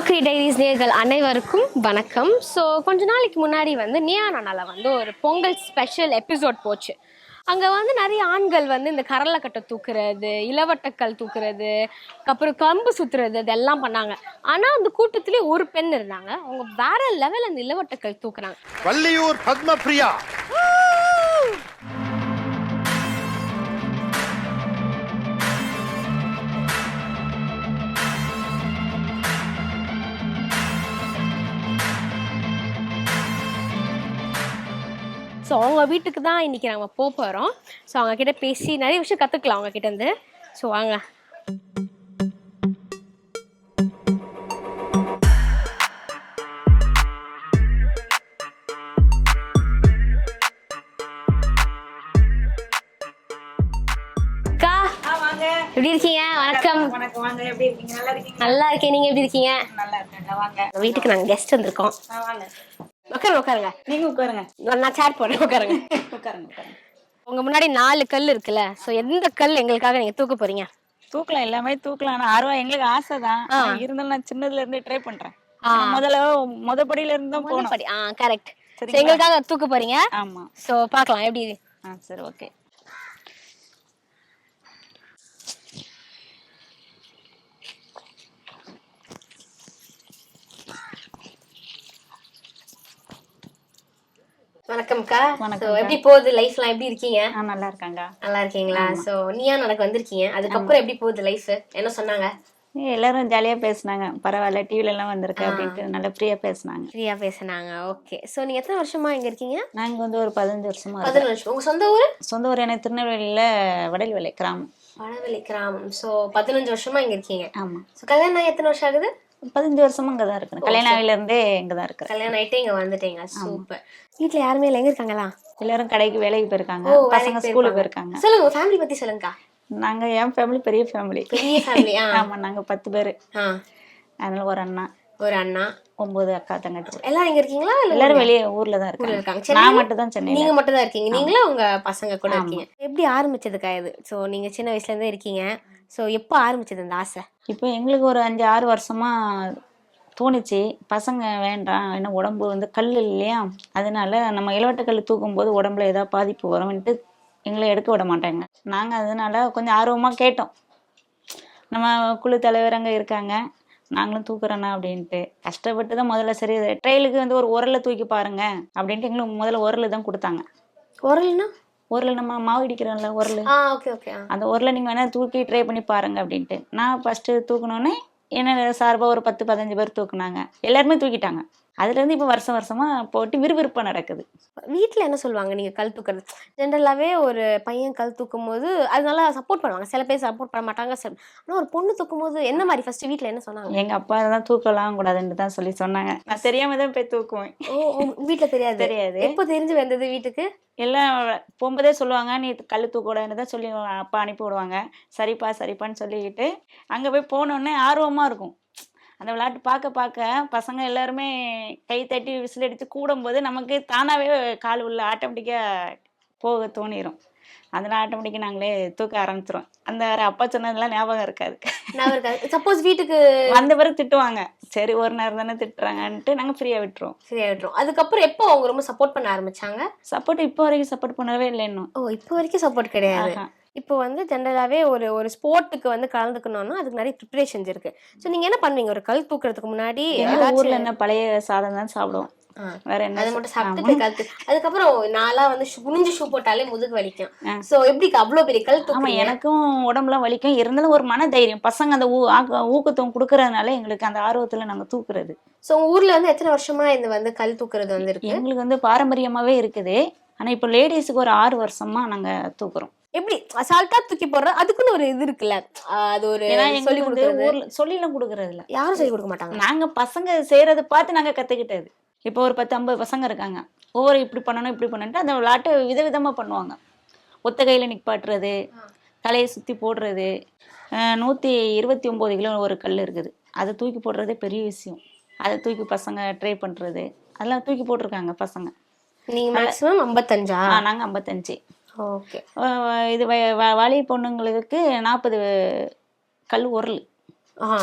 மர்க்ரி diaries நேர்கள் அனைவருக்கும் வணக்கம். ஸோ கொஞ்ச நாளைக்கு முன்னாடி வந்து நியானால வந்து ஒரு பொங்கல் ஸ்பெஷல் எபிசோட் போச்சு. அங்கே வந்து நிறைய ஆண்கள் வந்து இந்த கரலைக்கட்டை தூக்குறது இளவட்டக்கல் தூக்குறது அப்புறம் கம்பு சுற்றுறது இதெல்லாம் பண்ணாங்க. ஆனால் அந்த கூட்டத்திலே ஒரு பெண் இருந்தாங்க. அவங்க வேற லெவல் அந்த இளவட்டக்கல் தூக்குறாங்க. வள்ளியூர் பத்மபிரியா. ஸோ அவங்க வீட்டுக்கு தான் இன்னைக்கு நம்ம போக போகிறோம் ஸோ அவங்க கிட்ட பேசி நிறைய விஷயம் கற்றுக்கலாம் அவங்க கிட்ட இருந்து. ஸோ வாங்க. எப்படி இருக்கீங்க? வணக்கம். வணக்கம் வாங்க எப்படி இருக்கீங்க? நல்லா இருக்கீங்க நல்லா இருக்கேன். நீங்க எப்படி இருக்கீங்க? வீட்டுக்கு நாங்க கெஸ்ட் வந்திருக்கோம். உட்காருங்க உட்காருங்க. நீங்க உட்காருங்க. நான் சேட் போடுறேன் உட்காருங்க. உட்காருங்க உட்காருங்க. உங்க முன்னாடி நாலு கல் இருக்குல்ல ஸோ எந்த கல் எங்களுக்காக நீங்க தூக்க போறீங்க? தூக்கலாம் எல்லாமே தூக்கலாம். ஆனா ஆர்வம் எங்களுக்கு ஆசை தான் இருந்தாலும் நான் சின்னதுல இருந்து ட்ரை பண்றேன். முதல்ல முத படியில இருந்து தான் போகணும் படி ஆ கரெக்ட்? எங்களுக்காக தூக்க போறீங்க? ஆமா. ஸோ பார்க்கலாம் எப்படி சரி ஓகே வணக்கம்க்கா. ஸோ எப்படி போகுது லைஃப்லாம் எப்படி இருக்கீங்க? ஆ நல்லா இருக்காங்க நல்லா இருக்கீங்களா? ஸோ நீயா நடக்க வந்திருக்கீங்க. அதுக்கப்புறம் எப்படி போகுது லைஃப் என்ன சொன்னாங்க? எல்லாரும் ஜாலியா பேசுனாங்க. பரவாயில்ல டிவில எல்லாம் வந்திருக்கு அப்படின்ட்டு நல்லா ஃப்ரீயா பேசுனாங்க. ஃப்ரீயா பேசுனாங்க. ஓகே ஸோ நீங்க எத்தனை வருஷமா இங்க இருக்கீங்க? நாங்க வந்து ஒரு பதினஞ்சு வருஷமா பதினஞ்சு வருஷம். உங்க சொந்த ஊர்? சொந்த ஊர் எனக்கு திருநெல்வேலியில வடல்வேலை கிராமம். வடவெளி கிராமம். ஸோ பதினஞ்சு வருஷமா இங்க இருக்கீங்க. ஆமா. ஸோ கல்யாணம் எத்தனை வருஷம் ஆகுது? பதினஞ்சு வருஷமா இங்கதான் இருக்கிறேன். கல்யாணம் ஆகில இருந்தே இங்கதான் இருக்கிறேன். கல்யாணம் ஆயிட்டு இங்க வந்துட்டீங்க. சூப்பர். வீட்ல யாருமே இல்லை? எங்க இருக்காங்களா? எல்லாரும் கடைக்கு வேலைக்கு போயிருக்காங்க. பசங்க ஸ்கூலுக்கு போயிருக்காங்க. சொல்லுங்க உங்க ஃபேமிலி பத்தி சொல்லுங்கக்கா. நாங்க என் ஃபேமிலி பெரிய ஃபேமிலி பெரிய ஃபேமிலி ஆ. ஆமா நாங்க பத்து பேரு. ஆ. அதனால ஒரு அண்ணா ஒரு அண்ணா. ஒன்பது அக்கா தங்கச்சி. எல்லாரும் இங்க இருக்கீங்களா? எல்லாரும் வெளியே ஊர்ல தான் இருக்காங்க. நான் சென்னை மட்டும் தான் சென்னையில நீங்க மட்டும் தான் இருக்கீங்க நீங்களும் உங்க பசங்க கூட இருக்கீங்க. எப்படி ஆரம்பிச்சதுக்கா இது? ஸோ நீங்க சின்ன வயசுல இருந்தே இருக்கீங்க. ஸோ எப்போ ஆரம்பிச்சது இந்த ஆசை? இப்போ எங்களுக்கு ஒரு அஞ்சு ஆறு வருஷமா தோணுச்சு. பசங்க வேண்டாம் ஏன்னா உடம்பு வந்து கல் இல்லையா? அதனால நம்ம இளவட்ட கல் தூக்கும் போது உடம்புல ஏதாவது பாதிப்பு வரும்ன்ட்டு எங்களை எடுக்க விட மாட்டாங்க. நாங்கள் அதனால கொஞ்சம் ஆர்வமாக கேட்டோம். நம்ம குழு தலைவர் அங்கே இருக்காங்க. நாங்களும் தூக்குறோண்ணா அப்படின்ட்டு. கஷ்டப்பட்டு தான் முதல்ல சரி ட்ரெயிலுக்கு வந்து ஒரு உரலை தூக்கி பாருங்க அப்படின்ட்டு எங்களுக்கு முதல்ல உரல் தான் கொடுத்தாங்க. உரல்னா? உரல் நம்ம மாவு இடிக்கிறோம்ல உரல். அந்த உரலை நீங்கள் வேணால் தூக்கி ட்ரை பண்ணி பாருங்க அப்படின்ட்டு. நான் ஃபஸ்ட்டு தூக்கினோன்னே என்ன சார்பாக ஒரு பத்து பதினஞ்சு பேர் தூக்குனாங்க. எல்லாருமே தூக்கிட்டாங்க. அதுலேருந்து இப்போ வருஷம் வருஷமாக போட்டு விறுவிறுப்பாக நடக்குது. வீட்டில் என்ன சொல்லுவாங்க? நீங்கள் கல் தூக்குறது. ஜென்ரலாகவே ஒரு பையன் கல் தூக்கும் போது அதனால சப்போர்ட் பண்ணுவாங்க. சில பேர் சப்போர்ட் பண்ண மாட்டாங்க. ஆனால் ஒரு பொண்ணு தூக்கும் போது என்ன மாதிரி ஃபர்ஸ்ட் வீட்டில் என்ன சொன்னாங்க? எங்கள் அப்பா தான் தூக்கலாம் கூடாதுன்னு தான் சொல்லி சொன்னாங்க. நான் தெரியாமல் தான் போய் தூக்குவேன். ஓ வீட்டில் தெரியாது. தெரியாது. எப்போ தெரிஞ்சு வந்தது வீட்டுக்கு? எல்லாம் போகும்போதே சொல்லுவாங்க நீ கல் தூக்கூடாதுன்னு தான் சொல்லி அப்பா அனுப்பி விடுவாங்க. சரிப்பா சரிப்பான்னு சொல்லிக்கிட்டு அங்கே போய் போனோடனே ஆர்வமாக இருக்கும். அந்த விளையாட்டு பார்க்க பார்க்க பசங்க எல்லாருமே கை தட்டி விசில் அடித்து கூடும்போது நமக்கு தானாகவே கால் உள்ள ஆட்டோமேட்டிக்காக போக தோணிரும். அதெல்லாம் ஆட்டோமேட்டிக்காக நாங்களே தூக்க ஆரம்பிச்சிரும் அந்த அப்பா சொன்னதெல்லாம் ஞாபகம் இருக்காது. சப்போஸ் வீட்டுக்கு வந்த பிறகு திட்டுவாங்க. சரி ஒரு நேரம் தானே திட்டுறாங்கன்ட்டு நாங்கள் ஃப்ரீயாக விட்டுருவோம். சரியாயிடும் அதுக்கப்புறம் எப்போ அவங்க ரொம்ப சப்போர்ட் பண்ண ஆரம்பிச்சாங்க? சப்போர்ட் இப்போ வரைக்கும் சப்போர்ட் பண்ணவே இல்லை இன்னும். ஓ இப்போ வரைக்கும் சப்போர்ட் கிடையாது. இப்போ வந்து ஜென்ரலாகவே ஒரு ஒரு ஸ்போர்ட்டுக்கு வந்து கலந்துக்கணும்னா அதுக்கு நிறைய ப்ரிப்பரேஷன்ஸ் இருக்கு. ஸோ நீங்க என்ன பண்ணுவீங்க? ஒரு கல் தூக்குறதுக்கு முன்னாடி ஊர்ல என்ன பழைய சாதம் தான் சாப்பிடுவோம். வேற என்ன அதை மட்டும் சாப்பிட்டு கல் தூ- அதுக்கப்புறம் நான்லாம் வந்து குனிஞ்சு ஷூ போட்டாலே முதுகு வலிக்கும். சோ எப்படி அவ்வளவு பெரிய கல் ஆமா எனக்கும் உடம்புலாம் வலிக்கும். இருந்தாலும் ஒரு மன தைரியம் பசங்க அந்த ஊக்கத்துவம் கொடுக்கறதுனால எங்களுக்கு அந்த ஆர்வத்துல நாங்க தூக்குறது. சோ ஊர்ல வந்து எத்தனை வருஷமா இந்த வந்து கல் தூக்குறது வந்து இருக்கு? எங்களுக்கு வந்து பாரம்பரியமாவே இருக்குது. ஆனா இப்போ லேடிஸுக்கு ஒரு ஆறு வருஷமா நாங்க தூக்குறோம். எப்படி அசால்ட்டா தூக்கி போடுற அதுக்குன்னு ஒரு இது இருக்குல்ல. அது ஒரு சொல்லி கொடுக்குறது. ஊர்ல சொல்லிலாம் கொடுக்கறது இல்ல. யாரும் சொல்லி கொடுக்க மாட்டாங்க. நாங்க பசங்க செய்யறத பார்த்து நாங்க கத்துக்கிட்டது. இப்போ ஒரு பத்து ஐம்பது பசங்க இருக்காங்க. ஒவ்வொரு இப்படி பண்ணணும் இப்படி பண்ணணுன்ட்டு அந்த விளையாட்டு விதவிதமா பண்ணுவாங்க. ஒத்த கையில நிப்பாட்டுறது தலையை சுத்தி போடுறது. நூத்தி இருபத்தி ஒன்பது கிலோ ஒரு கல் இருக்குது. அதை தூக்கி போடுறதே பெரிய விஷயம். அதை தூக்கி பசங்க ட்ரை பண்றது. அதெல்லாம் தூக்கி போட்டிருக்காங்க பசங்க. நீங்க மேக்ஸிமம் ஐம்பத்தஞ்சா? நாங்க ஐம்பத்தஞ்சு. இது வ- வ- வாலி பொண்ணுங்களுக்கு நாற்பது கல் உரல். ஆ.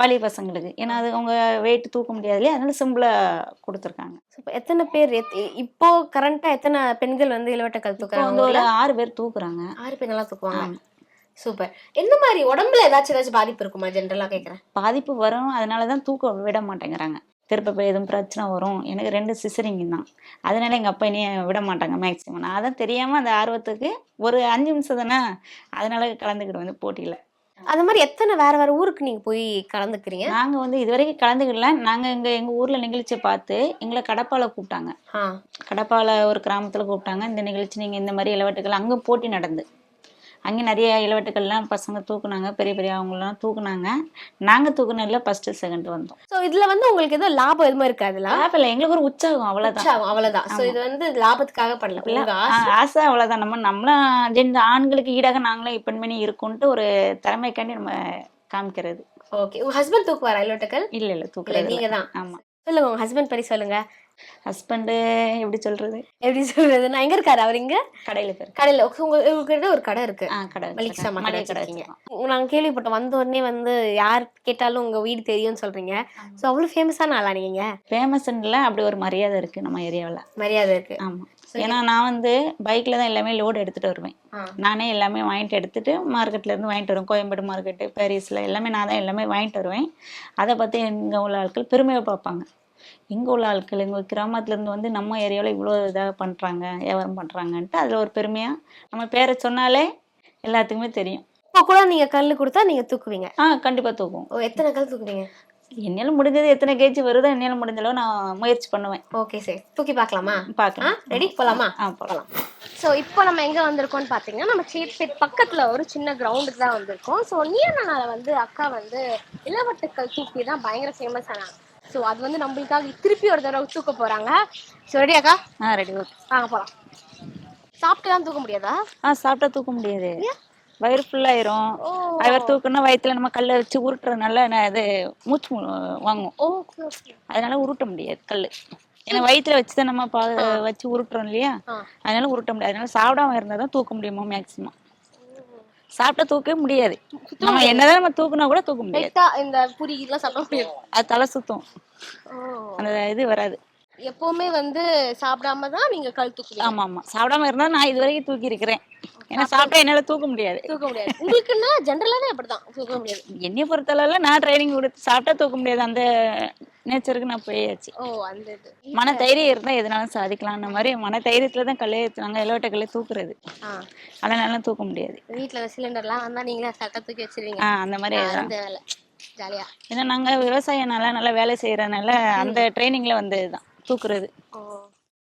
வாலி பசங்களுக்கு. ஏன்னா அது அவங்க வெயிட் தூக்க முடியாது இல்லையா? அதனால சிம்பிளா கொடுத்துருக்காங்க. Super. எத்தனை பேர் எத்- இப்போ கரண்டா எத்தனை பெண்கள் வந்து இளவட்ட கல் இப்போ தூக்குறாங்க வந்து ஒரு ஆறு பேர் தூக்குறாங்க. ஆறு பேர் நல்லா தூக்குவாங்க. சூப்பர். எந்த மாதிரி உடம்புல ஏதாச்சும் ஏதாச்சும் பாதிப்பு இருக்குமா? ஜென்ரலா கேக்குறேன். பாதிப்பு வரும். அதனால தான் தூக்க விட மாட்டேங்கிறாங்க. திருப்ப எதுவும் பிரச்சனை வரும். எனக்கு ரெண்டு சிசரிங்க தான். அதனால எங்கள் அப்பா இனிய விட மாட்டாங்க மேக்ஸிமம் நான் அதான் தெரியாமல் அந்த ஆர்வத்துக்கு ஒரு அஞ்சு நிமிஷம் தானே அதனால கலந்துக்கிட்டு வந்து போட்டியில். அந்த மாதிரி எத்தனை வேற வேற ஊருக்கு நீங்க போய் கலந்துக்கிறீங்க? நாங்கள் வந்து இதுவரைக்கும் கலந்துக்கிடல நாங்கள் இங்கே எங்கள் ஊரில் நிகழ்ச்சியை பார்த்து எங்களை கடப்பால கூப்பிட்டாங்க. கடப்பால ஒரு கிராமத்தில் கூப்பிட்டாங்க. இந்த நிகழ்ச்சி நீங்கள் இந்த மாதிரி இளவட்டுகள் அங்கே போட்டி நடந்து. அங்கே நிறைய இளவட்டுகள்லாம் பசங்க தூக்குனாங்க பெரிய பெரிய அவங்களாம் தூக்குனாங்க. நாங்கள் தூக்குனதில் ஃபஸ்ட்டு செகண்ட் வந்தோம். சோ இதுல வந்து உங்களுக்கு ஏதோ லாபம் எதுவுமே இருக்காதுல லாபம் எங்களுக்கு ஒரு உற்சாகம் அவ்வளோதான் அவ்வளவுதான். சோ இது வந்து லாபத்துக்காக பண்ணல ஆசை. அவ்வளோதான் நம்ம நம்மளும் ஜென் ஆண்களுக்கு ஈடாக நாங்களும் இப்படிமணி இருக்கும்ட்டு ஒரு திறமைக்காண்டி நம்ம காமிக்கிறது. ஓகே உங்க ஹஸ்பண்ட் தூக்குவாரா இளவட்டக்கல் இல்லை இல்லை இல்ல தூக்குறது நீங்க தான் ஆமாம் சொல்லுங்க உங்க ஹஸ்பண்ட் பத்தி சொல்லுங்க. ஹஸ்பண்டு எப்படி சொல்றது? எப்படி சொல்றது? நான் எங்க இருக்காரு அவர் இங்க? கடையில் பேர் கடையில. உங்க உங்ககிட்ட ஒரு கடை இருக்கு. கடை மளிகை. சாமான் கடை வச்சிருக்கீங்க. நாங்க கேள்விப்பட்டோம். வந்த உடனே வந்து யார் கேட்டாலும் உங்க வீடு தெரியும்னு சொல்றீங்க. சோ அவ்வளவு ஃபேமஸான ஆளா நீங்க? ஃபேமஸ்ல அப்படி ஒரு மரியாதை இருக்கு நம்ம ஏரியாவில். மரியாதை இருக்கு. ஆமாம் ஏன்னா நான் வந்து பைக்கில் தான் எல்லாமே லோடு எடுத்துகிட்டு வருவேன். நானே எல்லாமே வாங்கிட்டு எடுத்துட்டு மார்க்கெட்ல இருந்து வாங்கிட்டு வருவேன். கோயம்பேடு மார்க்கெட்டு பாரிஸில் எல்லாமே நான் தான் எல்லாமே வாங்கிட்டு வருவேன். அதை பற்றி இங்கே உள்ள ஆட்கள் பெருமையாக பார்ப்பாங்க. இங்கே உள்ள ஆட்கள் எங்கள் கிராமத்துலேருந்து வந்து நம்ம ஏரியாவில் இவ்வளோ இதாக பண்ணுறாங்க வியாபாரம் பண்ணுறாங்கன்ட்டு அதில் ஒரு பெருமையாக நம்ம பேரை சொன்னாலே எல்லாத்துக்குமே தெரியும். இப்போ கூட நீங்க கல்லு கொடுத்தா நீங்க தூக்குவீங்க? ஆ கண்டிப்பாக தூக்கும் ஓ எத்தனை கல் தூக்குவீங்க என்னால் முடிஞ்சது எத்தனை கேஜி வருதோ என்னால் முடிஞ்ச அளவு நான் முயற்சி பண்ணுவேன். ஓகே சரி. தூக்கி பார்க்கலாமா? பார்க்கலாம். ரெடி போலாமா? ஆ போகலாம் ஸோ இப்போ நம்ம எங்க வந்திருக்கோம்னு பார்த்தீங்கன்னா நம்ம சேத்பேட் பக்கத்துல ஒரு சின்ன கிரவுண்டுக்கு தான் வந்திருக்கோம். ஸோ நீர்னால வந்து அக்கா வந்து இளவட்டுக்கள் தூக்கி தான் பயங்கர ஃபேமஸ் ஆனாங்க. ஸோ அது வந்து நம்மளுக்காக திருப்பி ஒரு தடவை தூக்க போறாங்க. ஸோ ரெடி அக்கா? ஆ ரெடி ஓகே வாங்க போலாம். சாப்பிட்டு தான் தூக்க முடியாதா? ஆ சாப்பிட்டா தூக்க முடியாது. வயிறு ஃபுல்லாயிரும் அவர் தூக்குனா வயித்துல நம்ம கல்லை வச்சு உருட்டுறதுனால நான் இது மூச்சு வாங்கும் அதனால உருட்ட முடியாது கல் ஏன்னா வயித்துல வச்சு தான் நம்ம பா வச்சு உருட்டுறோம் இல்லையா. அதனால உருட்ட முடியாது. அதனால சாப்பிடாம இருந்தால் தான் தூக்க முடியுமா மேக்ஸிமம் சாப்பிட்டா தூக்கவே முடியாது. நம்ம என்னதான் நம்ம தூக்குனா கூட தூக்க முடியாது. இந்த புரி இதெல்லாம் சாப்பிட முடியாது அது தலை சுத்தும். அந்த இது வராது. எப்பவுமே வந்து சாப்பிடாம தான் நீங்க கல் தூக்குவீங்க. ஆமா ஆமா சாப்பிடாம இருந்தா நான் இது வரைக்கும் தூக்கி இருக்கிறேன் ஏன்னா சாப்பிட்டா என்னால தூக்க முடியாது. தூக்க முடியாது. உங்களுக்குன்னா ஜென்ரலாவே அப்படிதான். தூக்க முடியாது. என்னைய பொறுத்தளவுல நான் ட்ரைனிங் கொடுத்து சாப்பிட்டா தூக்க முடியாது. அந்த நேச்சருக்கு நான் போயாச்சு. ஓ அந்த இது. மன தைரியம் இருந்தா எதனாலும் சாதிக்கலாம்ன்ற மாதிரி மன தைரியத்துல தான் கல்லே ஏற்றுனாங்க இலவட்ட கல்லே தூக்குறது. அதனால தூக்க முடியாது. வீட்ல சிலிண்டர்லாம் வந்தா நீங்களே சட்டை தூக்கி வச்சிருவீங்க. அந்த மாதிரி அந்த வேலை. ஜாலியா. ஏன்னா நாங்க விவசாயம் நல்லா நல்லா வேலை செய்யறதுனால அந்த ட்ரைனிங்ல வந்ததுதான். தூக்குறது.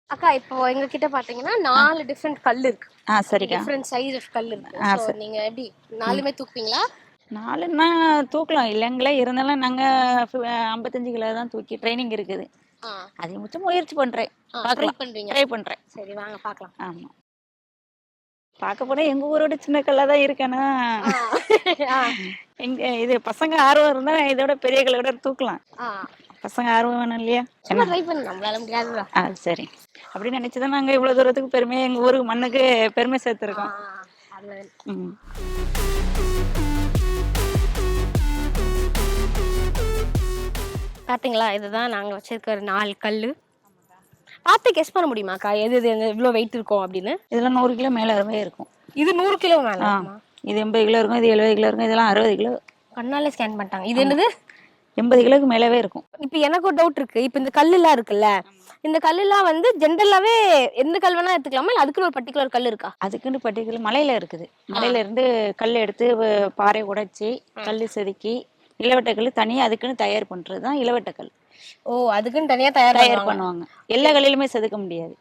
அக்கா இப்போ எங்க கிட்ட பாத்தீங்கன்னா நாலு டிஃப்ரெண்ட் கல் இருக்கு. ஆ சரிக்கா. டிஃப்ரெண்ட் சைஸ் ஆஃப் கல் இருக்கு. So, நீங்க எப்படி நாலுமே தூக்குவீங்களா? நாலுன்னா தூக்கலாம். இல்லைங்களே இருந்தாலும் நாங்க ஐம்பத்தஞ்சு கிலோ தான் தூக்கி ட்ரைனிங் இருக்குது. ஆ. அதிகபட்சம் முயற்சி பண்றேன். ட்ரை பார்க்கலாம் பண்றீங்க. ட்ரை பண்றேன். சரி வாங்க பார்க்கலாம் ஆமா. பார்க்க போனா எங்க ஊரோட சின்ன கல்லா தான் இருக்கேன்னா ஆ. எங்க இது பசங்க ஆர்வம் இருந்தா இதோட பெரிய கல்லோட தூக்கலாம். ஆ. பசங்க ஆர்வம் வேணும் இல்லையா ட்ரை பண்ணு நம்மளால முடியாதுதான் ஆ சரி. அப்படி நினைச்சுதான் நாங்க இவ்வளவு தூரத்துக்கு பெருமையா எங்க ஊருக்கு மண்ணுக்கு பெருமை சேர்த்துருக்கோம். ம். பாத்தீங்களா? இதுதான் நாங்க வச்சிருக்கிற நாலு கல் பார்த்து கெஸ் பண்ண முடியுமாக்கா எது எது எது எவ்வளோ வெயிட் இருக்கும் அப்படின்னு? இதெல்லாம் நூறு கிலோ மேலவே இருக்கும். இது நூறு கிலோ மேல இது எண்பது கிலோ இருக்கும் இது எழுபது கிலோ இருக்கும் இதெல்லாம் அறுபது கிலோ. கண்ணாலே ஸ்கேன் பண்ணிட்டாங்க. இது என்னது? எண்பது கிலோக்கு மேலவே இருக்கும். இப்போ எனக்கு ஒரு டவுட் இருக்கு. இப்போ இந்த கல்லுலாம் இருக்குல்ல இந்த கல்லுலாம் வந்து ஜென்ரலாவே எந்த கல் வேணா எடுத்துக்கலாமா? இல்லை அதுக்குன்னு ஒரு பர்டிகுலர் கல் இருக்கா? அதுக்குன்னு பர்டிகுலர் மலையில இருக்குது. மலையில இருந்து கல் எடுத்து பாறை உடைச்சி கல் செதுக்கி இளவட்ட கல் தனியா அதுக்குன்னு தயார் பண்றது தான் இளவட்ட கல். ஓ அதுக்குன்னு தனியா தயார் தயார் பண்ணுவாங்க. எல்லா கல்லிலுமே செதுக்க முடியாது.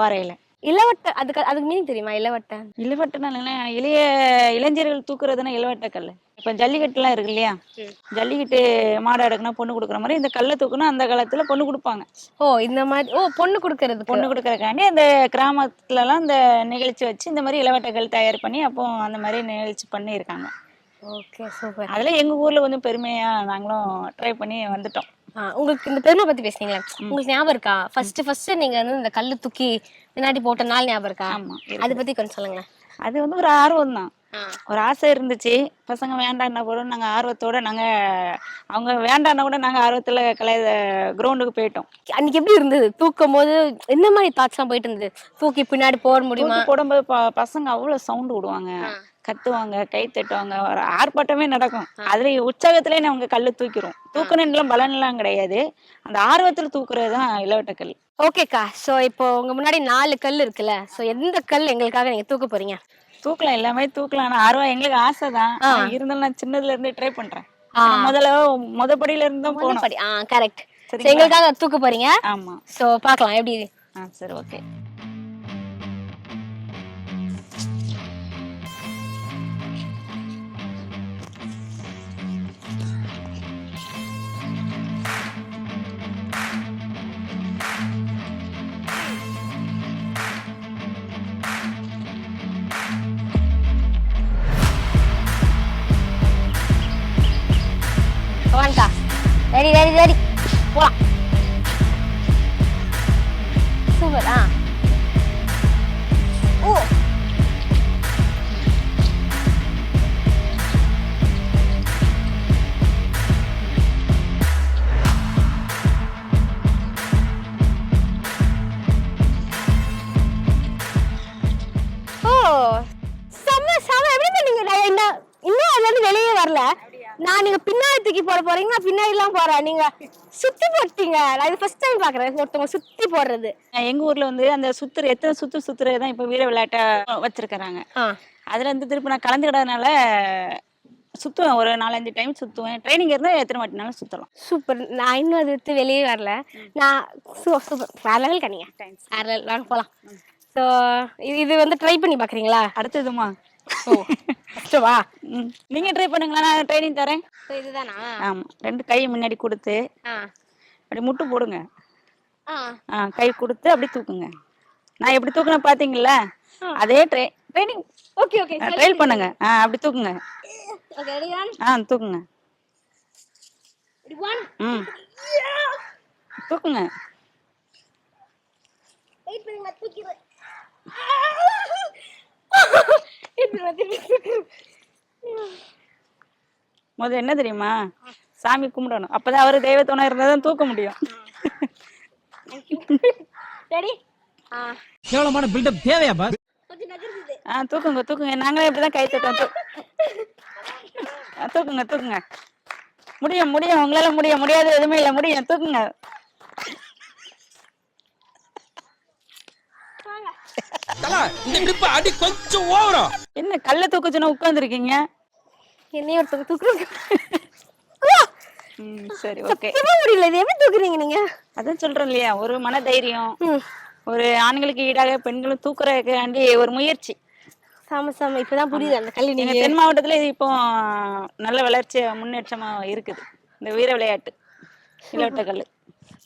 பாறையில. இளவட்ட அதுக்கு அதுக்கு மீனிங் தெரியுமா இளவட்ட? இளவட்டனால இளைய இளைஞர்கள் தூக்குறதுன்னா இளவட்ட கல் இப்ப ஜல்லிக்கட்டுலாம் இருக்கு இல்லையா. ஜல்லிக்கட்டு மாடு அடக்குனா பொண்ணு கொடுக்குற மாதிரி இந்த கல்லை தூக்குனா அந்த காலத்துல பொண்ணு கொடுப்பாங்க. ஓ இந்த மாதிரி ஓ பொண்ணு கொடுக்கறதுக்கு. பொண்ணு கொடுக்கறக்காண்டி அந்த கிராமத்துலலாம் இந்த நிகழ்ச்சி வச்சு இந்த மாதிரி இளவட்டங்கள் தயார் பண்ணி அப்போ அந்த மாதிரி நிகழ்ச்சி பண்ணியிருக்காங்க. Okay super. அதுல எங்க ஊர்ல கொஞ்சம் பெருமையா நாங்களும் ட்ரை பண்ணி வந்துட்டோம். உங்களுக்கு இந்த பெருமை பத்தி பேசுனீங்களா உங்களுக்கு ஞாபகம் இருக்கா? ஃபர்ஸ்ட் ஃபர்ஸ்ட் நீங்க வந்து இந்த கல்லு தூக்கி முன்னாடி போட்ட நாள் ஞாபகம் இருக்கா? ஆமா அதை பத்தி கொஞ்சம் சொல்லுங்க அது வந்து ஒரு ஆர்வம் தான். ஒரு ஆசை இருந்துச்சு. பசங்க வேண்டான்னா கூட நாங்கள் ஆர்வத்தோட நாங்கள் அவங்க வேண்டான்னா கூட நாங்கள் ஆர்வத்தில் கலை கிரவுண்டுக்கு போயிட்டோம். அன்னைக்கு எப்படி இருந்தது? தூக்கும் போது என்ன மாதிரி தாட்ஸ்லாம் போயிட்டு இருந்தது? தூக்கி பின்னாடி போட முடியுமா? போடும்போது பசங்க அவ்வளோ சவுண்டு விடுவாங்க. கத்துவாங்க கை தட்டுவாங்க ஒரு ஆர்ப்பாட்டமே நடக்கும். அதுல உற்சாகத்திலே நாங்க கல்லு தூக்கிறோம் தூக்கணும்லாம் பலன்லாம் கிடையாது. அந்த ஆர்வத்துல தூக்குறது தான் இளவட்டக்கல் ஓகேக்கா. ஸோ இப்போ உங்க முன்னாடி நாலு கல் இருக்குல்ல. ஸோ எந்த கல் எங்களுக்காக நீங்க தூக்க போறீங்க? தூக்கலாம். எல்லாமே தூக்கலாம். ஆனா ஆர்வம் எங்களுக்கு ஆசை தான். இருந்தாலும் நான் சின்னதுல இருந்து ட்ரை பண்றேன். முதல்ல முதப்படியில இருந்து தான் போனோம். கரெக்ட்? எங்களுக்காக தூக்க போறீங்க? ஆமா. ஸோ பார்க்கலாம். எப்படி? சரி ஓகே போட போறீங்க நான் பின்னாடி எல்லாம் போறேன் நீங்க சுத்தி போட்டீங்க. நான் இது ஃபர்ஸ்ட் டைம் பாக்குறேன். ஒருத்தவங்க சுத்தி போடுறது. எங்க ஊர்ல வந்து அந்த சுத்துற எத்தனை சுத்து சுத்துறது தான் இப்ப வீர விளையாட்டா வச்சிருக்கிறாங்க. அதுல இருந்து திருப்பி நான் கலந்துக்கிட்டதுனால சுத்துவேன். ஒரு நாலஞ்சு டைம் சுத்துவேன். ட்ரைனிங் இருந்தா எத்தனை வாட்டினாலும் சுத்தலாம். சூப்பர் நான் இன்னும் அது விட்டு வெளியே வரல. நான் சூப்பர் வேற லெவல் கனிங்க வேற லெவல் வாங்க போலாம். ஸோ இது இது வந்து ட்ரை பண்ணி பாக்குறீங்களா? அடுத்ததுமா? ஓ. வா. நீங்க ட்ரை பண்ணுங்களா நான் ட்ரைனிங் தரேன். இதுதானா? ஆமா. ரெண்டு கை முன்னாடி கொடுத்து அப்படி முட்டு போடுங்க. ஆ. கை கொடுத்து அப்படி தூக்குங்க. நான் எப்படி தூக்குனேன் பாத்தீங்களா அதே try training okay okay trial பண்ணுங்க. ஆ அப்படி தூக்குங்க. ஆ தூக்குங்க. ம். தூக்குங்க. வெயிட் பண்ணி நான் முதல்ல என்ன தெரியுமா? சாமி கும்பிடணும். அப்பதான் அவரு தெய்வத்தோண இருந்தா தான் தூக்க முடியும். ரெடி ஆ. கேவலமான பில்டப் தேவையா நகருது. ஆ தூக்குங்க தூக்குங்க. நாங்களே இப்படிதான் கை தட்டோம் தூக்குங்க தூக்குங்க. முடியும் முடியும். உங்களால முடியும். முடியாது எதுவுமே இல்லை. முடியும். தூக்குங்க. இந்த ட்ரிப் அடி கொஞ்சம் ஓவரா. என்ன கல்ல தூக்க சொன்னா உட்காந்துருக்கீங்க என்னையும் ஒருத்தவங்க தூக்குறாங்க. சரி ஓகே. முடியல இது எப்படி தூக்குறீங்க நீங்க? அதான் சொல்றேன் இல்லையா ஒரு மன தைரியம் ம். ஒரு ஆண்களுக்கு ஈடாக பெண்களும் தூக்குறதுக்காண்டி ஒரு முயற்சி. சாம சாம இப்பதான் புரியுது அந்த கல்வி நீங்க. தென் மாவட்டத்துல இது இப்போ நல்ல வளர்ச்சி முன்னேற்றமா இருக்குது இந்த வீர விளையாட்டு இலவட்ட கல்லு.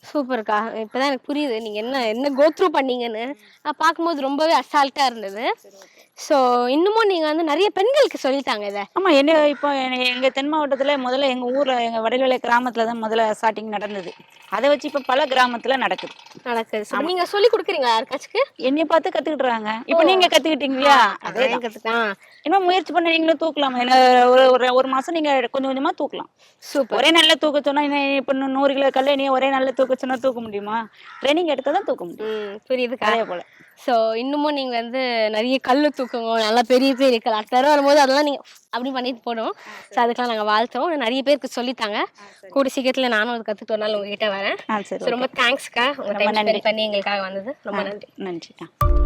சூப்பர்க்கா இப்பதான் எனக்கு புரியுது நீங்க என்ன என்ன கோத்ரூ பண்ணீங்கன்னு. நான் பார்க்கும்போது ரொம்பவே அசால்ட்டா இருந்தது. ஸோ இன்னமும் நீங்க வந்து நிறைய பெண்களுக்கு சொல்லித்தாங்க இதை. ஆமா என்ன இப்போ எ- எங்க தென் மாவட்டத்துல முதல்ல எங்க ஊர்ல எங்க வடவேலை கிராமத்துல தான் முதல்ல ஸ்டார்டிங் நடந்தது. அதை வச்சு இப்ப பல கிராமத்துல நடக்குது. நடக்குது. So, நீங்க சொல்லி கொடுக்குறீங்களா யாருக்காச்சுக்கு? என்னைய பார்த்து கத்துக்கிட்டுறாங்க இப்போ நீங்க கத்துக்கிட்டீங்களா? அதே அதான் கத்துக்கலாம் இன்னும் முயற்சி பண்ண நீங்களும் தூக்கலாம்? என்ன ஒரு ஒரு ஒரு மாசம் நீங்க கொஞ்சம் கொஞ்சமா தூக்கலாம். சூப்பர். ஒரே நல்ல தூக்க சொன்னா என்ன இப்போ நூறு கிலோ கல்ல நீ ஒரே நல்ல தூக்க சொன்னா தூக்க முடியுமா? ட்ரைனிங் எடுத்தா தான் தூக்க முடியும். ம் புரியுதுக்கா அதே போல. ஸோ இன்னமும் நீங்கள் வந்து நிறைய கல் தூக்குங்க. நல்லா பெரிய பெரிய கல் அடுத்த தடவை வரும்போது அதெல்லாம் நீங்கள் அப்படி பண்ணிட்டு போடும் ஸோ அதுக்கெல்லாம் நாங்கள் வாழ்த்தோம் நிறைய பேருக்கு சொல்லித்தாங்க கூட சீக்கிரத்தில் நானும் அது கற்றுட்டு ஒரு நாள் உங்ககிட்ட வரேன். ரொம்ப தேங்க்ஸ்க்கா உங்கள் டைம் பண்ணி எங்களுக்காக வந்தது. ரொம்ப நன்றி. நன்றி. ஆ.